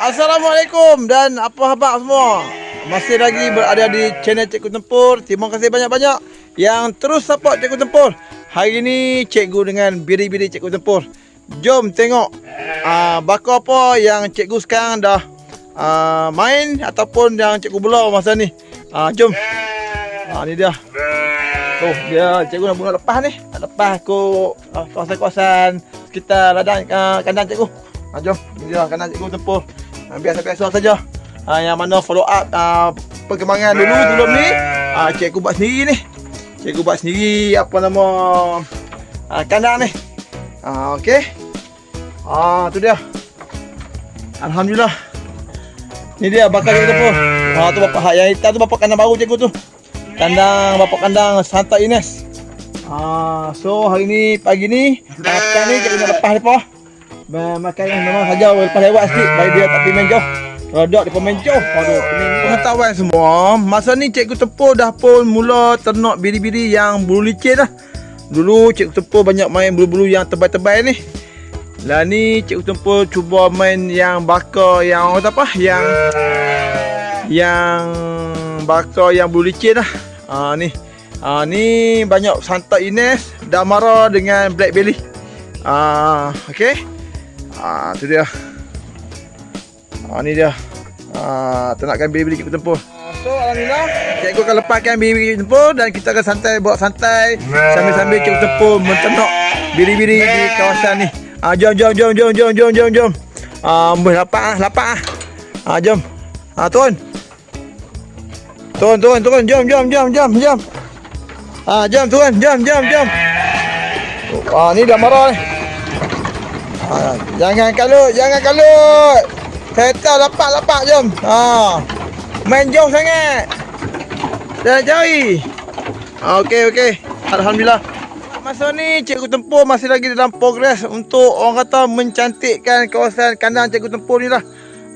Assalamualaikum dan apa khabar semua? Masih lagi berada di channel Cikgu Tempur. Terima kasih banyak-banyak yang terus support Cikgu Tempur. Hari ini cikgu dengan biri-biri Cikgu Tempur. Jom tengok uh, bakal apa yang cikgu sekarang dah uh, main ataupun yang cikgu bela masa ni. Uh, jom. Ah ni dia. Tu dia cikgu nak mula lepas ni. Lepas ko uh, kawasan-kawasan sekitar ladang uh, kandang cikgu. Ha, jom, dia kandang cikgu tempuh. Ha, biasa-biasa saja. Ha, yang mana follow up uh, perkembangan dulu sebelum ni. Ha, cikgu buat sendiri ni. Cikgu buat sendiri apa nama uh, kandang ni. Ha, okey. Ah, tu dia. Alhamdulillah. Ni dia bakal cikgu tempuh. Ha, tu bapak ha, yang hitam tu bapak kandang baru cikgu tu. Kandang bapak kandang Santa Ines. Ah, so hari ni pagi ni, petang ni cikgu nak lepas depa. Makan yang memang saja lepas lewat sikit bagi dia tak pergi main jauh. Rodak dia main jauh. Aduh, pengetahuan semua, masa ni cikgu Tepur dah pun mula ternak biri-biri yang bulu licin dah. Dulu cikgu Tepur banyak main bulu-bulu yang tebal-tebal ni. Lah ni cikgu Tepur cuba main yang bakar yang orang kata apa? Yang yang bakar yang bulu licin dah. Ah ni. Ah ni banyak Santa Ines, Damara dengan Black Belly. Ah okey. Ah, tu dia. Ha, ni dia. Ah, ternakkan baby cikgu tempur. Ah, so, Alhamdulillah, cikgu akan lepaskan baby cikgu tempur dan kita akan santai, bawa santai sambil-sambil cikgu tempur mentenok biri-biri di kawasan ni. Ah, jom, jom, jom, jom, jom, jom, jom, jom. Ah, boleh lapar ah, lapar ah. Jom. Ah, tuan. Tuan, tuan, tuan, jom, jom, jom, jom, jom. Ah, jom tuan, jom, jom, jom. Oh, ah, ni dah marah ni. Eh. Ha, jangan kalut, jangan kalut. Kereta lapak-lapak jom. Ha. Main jauh sangat. Dah jauhi. Ha, okey okey. Alhamdulillah. Masa ni Cikgu Tempur masih lagi dalam progres untuk orang kata mencantikkan kawasan kandang Cikgu Tempur ni lah.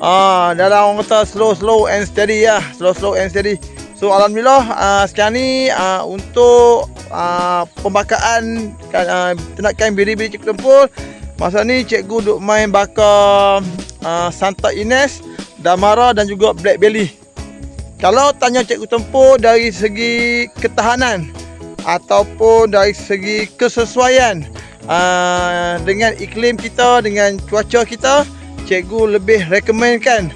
Ah, dalam orang kata slow slow and steady ya. Slow slow and steady. So alhamdulillah uh, sekarang ni uh, untuk uh, pembakaan uh, tenakan biri-biri Cikgu Tempur Masa ni cikgu duk main bakar uh, Santa Ines, Damara dan juga Black Belly. Kalau tanya cikgu tempur dari segi ketahanan ataupun dari segi kesesuaian uh, dengan iklim kita, dengan cuaca kita, cikgu lebih recommendkan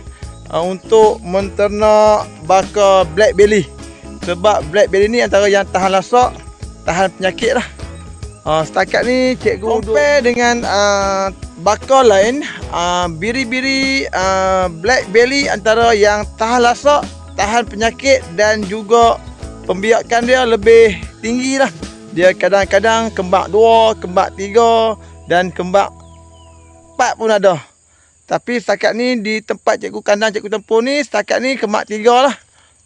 uh, untuk menternak bakar Black Belly. Sebab Black Belly ni antara yang tahan lasak, tahan penyakit lah. Uh, setakat ni cikgu compare dengan uh, bakar lain uh, biri-biri uh, black belly antara yang tahan lasak, tahan penyakit dan juga pembiakan dia lebih tinggi lah. Dia kadang-kadang kembak dua, kembak tiga dan kembak empat pun ada. Tapi setakat ni di tempat cikgu kandang cikgu tempur ni setakat ni kembak tiga lah.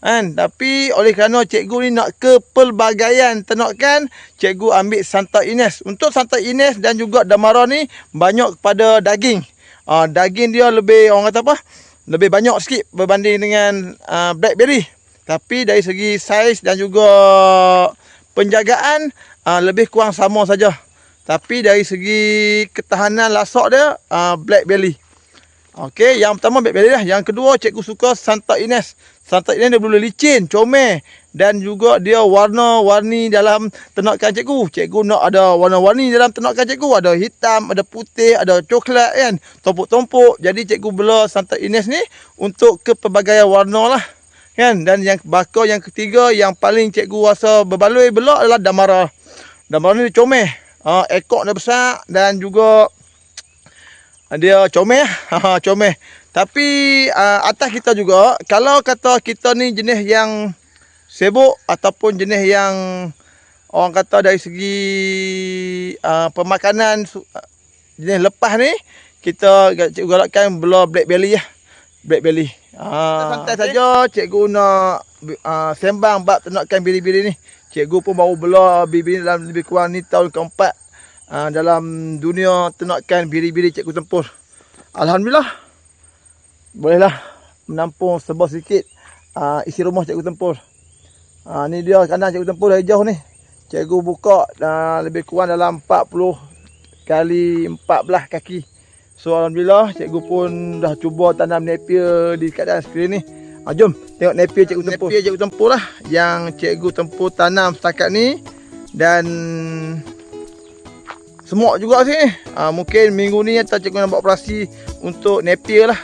Kan? Tapi oleh kerana cikgu ni nak kepelbagaian ternakan, cikgu ambil Santa Ines. Untuk Santa Ines dan juga Damara ni banyak kepada daging. Uh, daging dia lebih orang kata apa? Lebih banyak sikit berbanding dengan uh, Blackberry. Tapi dari segi saiz dan juga penjagaan uh, lebih kurang sama saja. Tapi dari segi ketahanan lasak dia uh, Blackberry. Okey, yang pertama Black Belly lah. Yang kedua, cikgu suka Santa Ines. Santa Ines dia boleh licin, comel. Dan juga dia warna-warni dalam ternakan cikgu. Cikgu nak ada warna-warni dalam ternakan cikgu. Ada hitam, ada putih, ada coklat kan. Tompuk-tompuk. Jadi cikgu bela Santa Ines ni untuk kepelbagaian warna lah. Kan? Dan yang bakal yang ketiga, yang paling cikgu rasa berbaloi belak adalah Damara. Damara ni comel. Uh, ekor dia besar dan juga dia comel. Ha comel. Tapi uh, atas kita juga kalau kata kita ni jenis yang sibuk ataupun jenis yang orang kata dari segi uh, pemakanan jenis lepas ni kita galakkan bela black belly lah. Black belly. Uh, santai saja cikgu nak uh, sembang bab ternakan biri-biri ni. Cikgu pun baru bela biri-biri dalam lebih kurang ni tahun keempat uh, dalam dunia ternakan biri-biri cikgu tempur. Alhamdulillah. Bolehlah menampung sebuah sedikit uh, isi rumah cikgu tempur. Uh, ni dia kandang cikgu tempur dari jauh ni. Cikgu buka uh, lebih kurang dalam 40 kali 14 kaki. So alhamdulillah cikgu pun dah cuba tanam napier di kat dalam skrin ni. Ha, jom tengok napier cikgu tempur. Napier cikgu tempur lah yang cikgu tempur tanam setakat ni dan semua juga sini. Ha, mungkin minggu ni atau cikgu nak buat operasi untuk napier lah.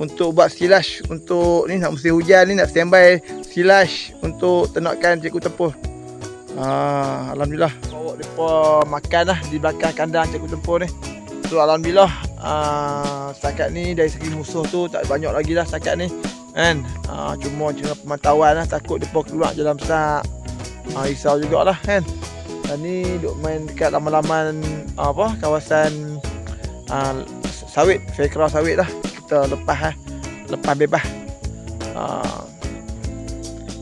Untuk buat silash untuk ni nak musim hujan ni nak standby silash untuk ternakan cikgu tempur. Ha, Alhamdulillah bawa mereka makan lah di belakang kandang cikgu tempur ni. So Alhamdulillah uh, setakat ni dari segi musuh tu tak banyak lagi lah setakat ni kan uh, cuma cuma pemantauan lah takut mereka keluar jalan besar uh, risau jugalah kan dan ni duk main dekat laman-laman uh, apa kawasan uh, sawit fekra sawit lah kita lepas lah lepas bebas uh,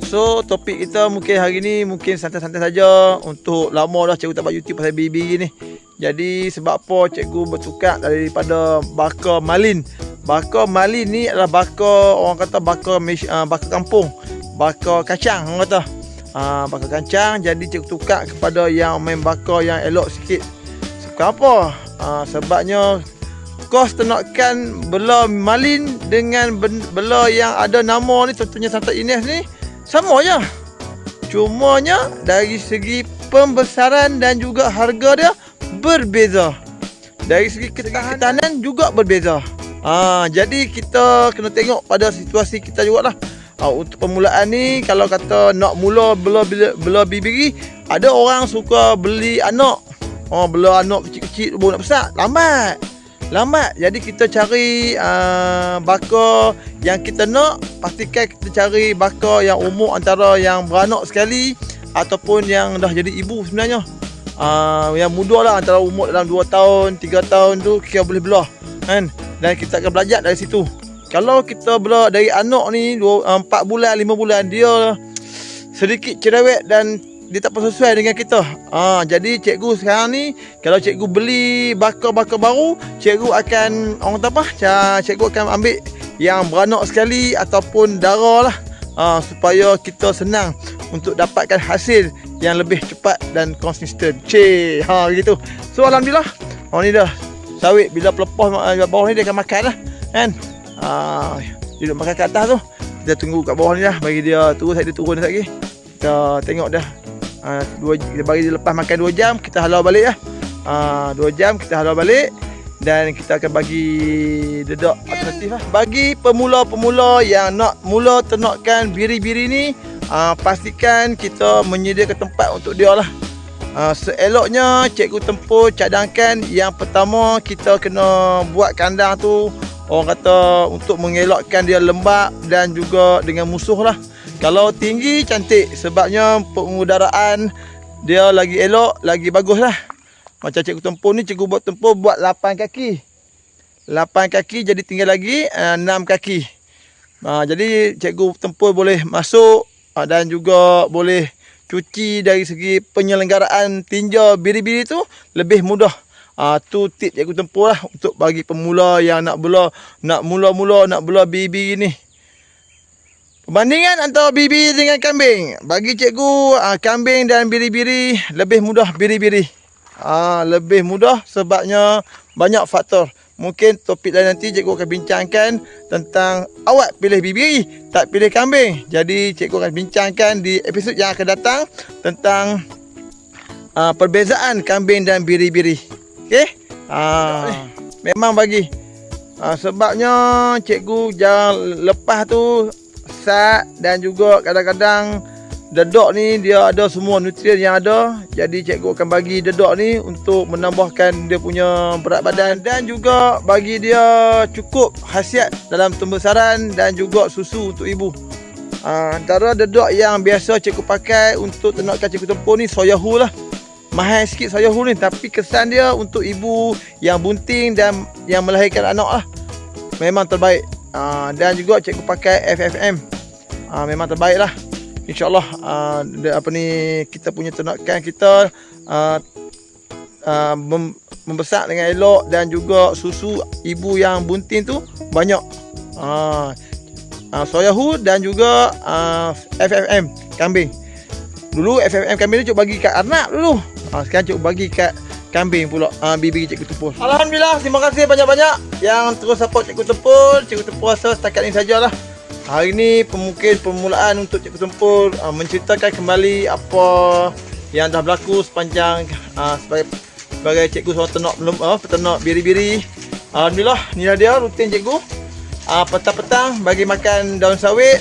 So topik kita mungkin hari ni mungkin santai-santai saja untuk lama dah cikgu tak buat YouTube pasal baby ni. Jadi sebab apa cikgu bertukar daripada bakar malin. Bakar malin ni adalah bakar orang kata bakar uh, bakar kampung. Bakar kacang orang kata. Uh, bakar kacang jadi cikgu tukar kepada yang main bakar yang elok sikit. Sebab apa? Uh, sebabnya kos ternakan bela malin dengan bela yang ada nama ni contohnya Santa Ines ni sama je. Cumanya dari segi pembesaran dan juga harga dia berbeza. Dari segi ketahanan juga berbeza. Ha, jadi kita kena tengok pada situasi kita juga lah. Ha, untuk permulaan ni kalau kata nak mula bela bela, bibiri, ada orang suka beli anak. Oh, bela anak kecil-kecil baru nak besar. Lambat. Lambat. Jadi kita cari uh, bakar yang kita nak. Pastikan kita cari bakar yang umur antara yang beranak sekali ataupun yang dah jadi ibu sebenarnya. Uh, yang muda lah antara umur dalam 2 tahun 3 tahun tu kita boleh belah. Kan? Dan kita akan belajar dari situ kalau kita belah dari anak ni 2, 4 bulan 5 bulan dia sedikit cerewet dan dia tak sesuai dengan kita. Ha, jadi cikgu sekarang ni kalau cikgu beli bakar-bakar baru, cikgu akan orang kata apa? Cikgu akan ambil yang beranak sekali ataupun darah lah. Ha, supaya kita senang untuk dapatkan hasil yang lebih cepat dan konsisten. Cik, ha gitu. So alhamdulillah. Oh ni dah sawit bila pelepah bawah ni dia akan makan lah. Kan? Dia duduk makan kat atas tu. Kita tunggu kat bawah ni lah bagi dia turun saya dia turun lagi. Kita tengok dah. Uh, dua, kita bagi dia lepas makan 2 jam kita halau balik lah. Uh, 2 jam kita halau balik. Dan kita akan bagi dedak alternatif lah. Bagi pemula-pemula yang nak mula ternakkan biri-biri ni pastikan kita menyediakan tempat untuk dia lah. Uh, seeloknya cikgu tempur cadangkan yang pertama kita kena buat kandang tu orang kata untuk mengelakkan dia lembab dan juga dengan musuh lah kalau tinggi cantik sebabnya pengudaraan dia lagi elok, lagi bagus lah. Macam cikgu tempur ni, cikgu buat tempur buat 8 kaki. 8 kaki jadi tinggal lagi uh, 6 kaki. Uh, jadi cikgu tempur boleh masuk uh, dan juga boleh cuci dari segi penyelenggaraan tinja biri-biri tu lebih mudah. Ah uh, tu tip cikgu tempur lah untuk bagi pemula yang nak bela nak mula-mula nak bela biri-biri ni. Perbandingan antara bibi dengan kambing. Bagi cikgu, uh, kambing dan biri-biri lebih mudah biri-biri. Uh, lebih mudah sebabnya banyak faktor. Mungkin topik lain nanti cikgu akan bincangkan tentang awak pilih biri, tak pilih kambing. Jadi cikgu akan bincangkan di episod yang akan datang tentang uh, perbezaan kambing dan biri-biri. Okey? Uh, memang bagi. Uh, sebabnya cikgu jangan lepas tu sat dan juga kadang-kadang dedok ni dia ada semua nutrien yang ada. Jadi cikgu akan bagi dedok ni untuk menambahkan dia punya berat badan dan juga bagi dia cukup khasiat dalam pembesaran dan juga susu untuk ibu. Ha, antara dedok yang biasa cikgu pakai untuk ternakan cikgu tempur ni soyahu lah. Mahal sikit soyahu ni tapi kesan dia untuk ibu yang bunting dan yang melahirkan anak lah. Memang terbaik. Ha, dan juga cikgu pakai FFM uh, memang terbaik lah InsyaAllah uh, apa ni kita punya ternakan kita uh, uh, mem membesar dengan elok dan juga susu ibu yang bunting tu banyak uh, uh, dan juga uh, FFM kambing dulu FFM kambing tu cuk bagi kat Arnab dulu uh, sekarang cuk bagi kat kambing pula uh, bibi cikgu tupur Alhamdulillah terima kasih banyak-banyak yang terus support Cikgu Tempur. Cikgu Tempur rasa setakat ni sajalah. Hari ni mungkin permulaan untuk Cikgu Tempur uh, menceritakan kembali apa yang dah berlaku sepanjang uh, sebagai sebagai cikgu seorang ternak uh, peternak biri-biri. Alhamdulillah, ni lah dia rutin cikgu. Uh, petang-petang bagi makan daun sawit.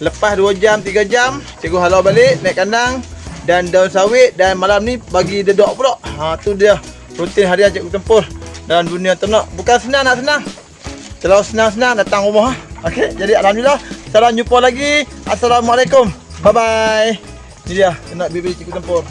Lepas 2 jam, 3 jam, cikgu halau balik naik kandang dan daun sawit dan malam ni bagi dedok pula. Ha tu dia rutin harian cikgu tempur dalam dunia ternak. Bukan senang nak senang. Kalau senang-senang datang rumah. ha. Okey, jadi alhamdulillah. Salam jumpa lagi. Assalamualaikum. Bye bye. Ni dia ternak bibi cikgu tempur.